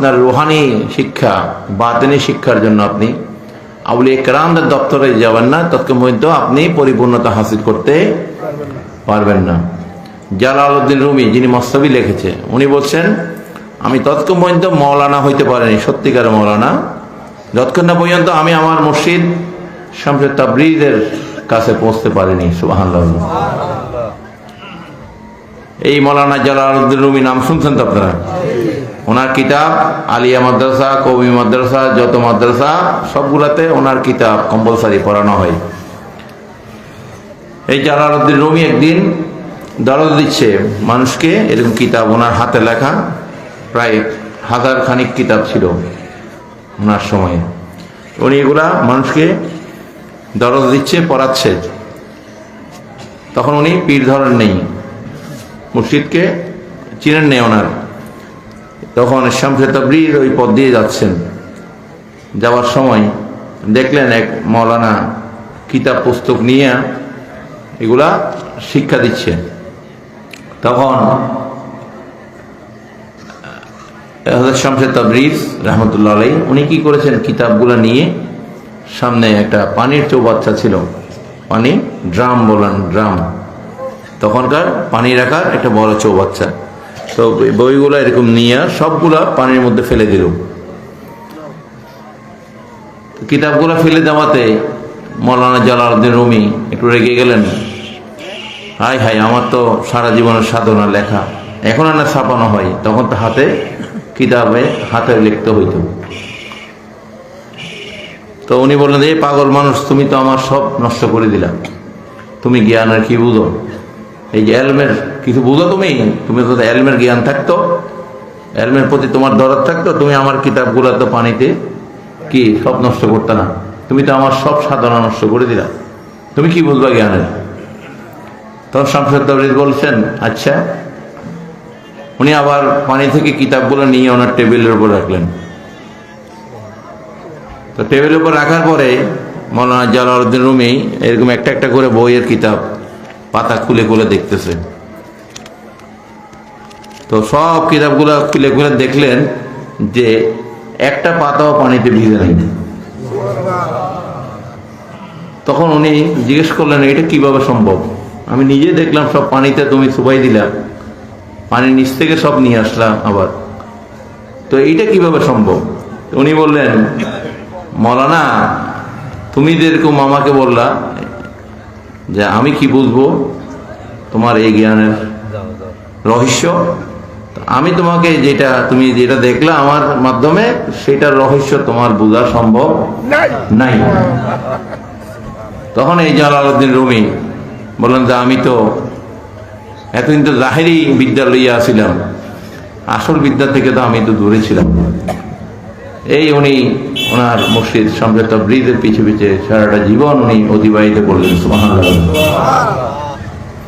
আপনার রুহানি শিক্ষা, বাতেনি শিক্ষার জন্য আপনি আউলি একরামদের দপ্তরে যাবেন না তৎক্ষণ আপনি পরিপূর্ণতা হাসিল করতে পারবেন না। জালালউদ্দিন রুমি, যিনি মস্তবি লিখেছে, উনি বলছেন, আমি তৎক্ষণ পর্যন্ত মৌলানা হইতে পারিনি, সত্যিকার মৌলানা যতক্ষণ না পর্যন্ত আমি আমার মুর্শিদ শামসুদ তাবরিদের কাছে পৌঁছতে পারিনি সুবাহ এই মৌলানা জালালউদ্দিন রুমি নাম শুনছেন তো আপনারা? ওনার কিতাব, আলিয়া মাদ্রাসা, কবি মাদ্রাসা, যত মাদ্রাসা, সবগুলাতে ওনার কিতাব কম্পালসারি পড়ানো হয়। এই জালালউদ্দিন রুমি একদিন দরদ দিচ্ছে মানুষকে, এরকম কিতাব ওনার হাতে লেখা, প্রায় হাজার খানিক কিতাব ছিল ওনার সময়ে। উনি এগুলা মানুষকে দরদ দিচ্ছে, পড়াচ্ছে। তখন উনি পীর ধরেন নেই মুর্শিদকে চিনেন নেই ওনার। তখন শামসে তাবরির ওই পথ দিয়ে যাচ্ছেন। যাওয়ার সময় দেখলেন এক মৌলানা কিতাব পুস্তক নিয়ে এগুলা শিক্ষা দিচ্ছে। তখন শামসে তাবরিজ রহমতুল্লাহ আলাই উনি কি করেছেন? কিতাবগুলো নিয়ে সামনে একটা পানির চৌবাচ্চা ছিল। পানি ড্রাম বলেন ড্রাম। তখনকার পানি রাখার একটা বড় চৌবাচ্চা। তো বইগুলো এরকম নিয়ে সবগুলা পানির মধ্যে ফেলে দিল। কিতাবগুলো ফেলে দেওয়াতে মৌলানা জালালউদ্দিন রুমি একটু রেগে গেলেন। হাই হাই, আমার তো সারা জীবনের সাধনা, লেখা। এখন আর না ছাপানো হয়, তখন তো হাতে কিতাবে হাতে লিখতে হইতো। তো উনি বললেন এই পাগল মানুষ, তুমি তো আমার সব নষ্ট করে দিলা। তুমি জ্ঞানের কি বুঝো? এই যে এলমের কিছু বুঝো তুমি? তুমি তো এলমের জ্ঞান থাকতো। এলমের প্রতি তোমার দরদ থাকতো, তুমি আমার কিতাবগুলো তো পানিতে কি সব নষ্ট করতে না। তুমি তো আমার সব সাধনা নষ্ট করে দিলা। তুমি কি বুঝবা জ্ঞানের? তখন শামসুদ তাবরিজ বলছেন আচ্ছা। উনি আবার পানি থেকে কিতাবগুলো নিয়ে ওনার টেবিলের উপর রাখলেন। তো টেবিলের উপর রাখার পরে মৌলানা জালালউদ্দিন রুমি এরকম একটা একটা করে বইয়ের কিতাব পাতা খুলে খুলে দেখতেছে তো সব কিতাবগুলো খুলে খুলে দেখলেন যে একটা পাতাও পানিতে ভিজে নেই। তখন উনি জিজ্ঞেস করলেন, এটা কীভাবে সম্ভব? আমি নিজে দেখলাম সব পানিতে তুমি সুবাই দিলা পানির নিচ থেকে সব নিয়ে আসলাম আবার। তো এইটা কীভাবে সম্ভব? উনি বললেন, মলানা, তুমি যেরকম আমাকে বললা যে আমি কি বুঝব? তোমার এই জ্ঞানের রহস্য? আমি তোমাকে যেটা তুমি যেটা দেখলা আমার মাধ্যমে সেটার রহস্য তোমার বোঝা সম্ভব নাই। তখন এই জালালউদ্দিন রুমি বললেন যে আমি তো এতদিন তো জাহেরি বিদ্যা লইয়া আসিলাম। আসল বিদ্যা থেকে তো আমি তো দূরে ছিলাম। এই উনি ওনার মুর্শিদ সম্পৃক্ত ব্রিজের পিছে পিছে সারাটা জীবন উনি অতিবাহিত করলেন।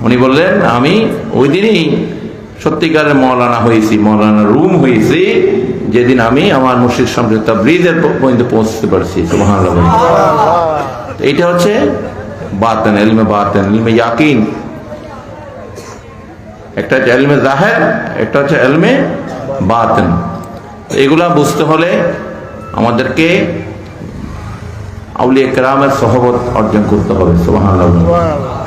উনি বললেন আমি ওই দিনই সত্যিকারের মৌলানা হয়েছি মৌলানা রুম হয়েছি যেদিন আমি আমার মুর্শিদ সম্পৃক্ত ব্রিজের পর্যন্ত পৌঁছতে পারছি সুবহানাল্লাহ এইটা হচ্ছে বাতেন এলমে বাতেন এলমে ইয়াকিন। একটা হচ্ছে এলমে জাহের একটা হচ্ছে এলমে বাতেন। এগুলা বুঝতে হলে আমাদেরকে আউলিয়া কেরামের সহবত অর্জন করতে হবে সুবহানাল্লাহ।